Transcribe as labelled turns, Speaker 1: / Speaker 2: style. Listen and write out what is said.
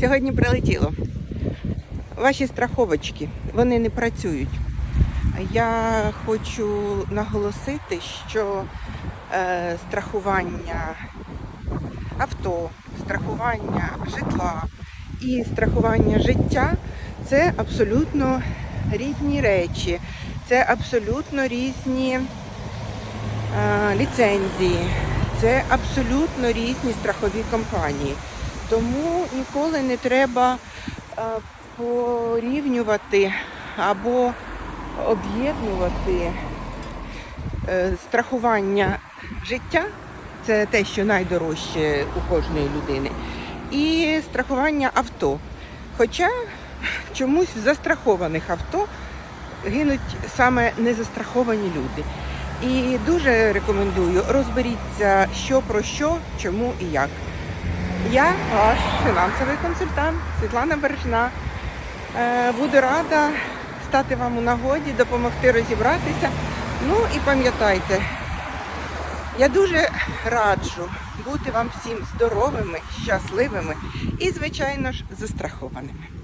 Speaker 1: Сьогодні прилетіло. Ваші страховочки, вони не працюють. Я хочу наголосити, що е, страхування авто, страхування житла і страхування життя це абсолютно різні речі, це абсолютно різні е, ліцензії, це абсолютно різні страхові компанії. Тому ніколи не треба е, порівнювати або об'єднувати е, страхування життя, це те, що найдорожче у кожної людини, і страхування авто. Хоча чомусь в застрахованих авто гинуть саме незастраховані люди. І дуже рекомендую розберіться, що про що, чому і як. Я ваш фінансовий консультант Світлана Бережна. Е, Буду рада стати вам у нагоді, допомогти розібратися. Ну і пам'ятайте, я дуже раджу бути вам всім здоровими, щасливими і, звичайно ж, застрахованими.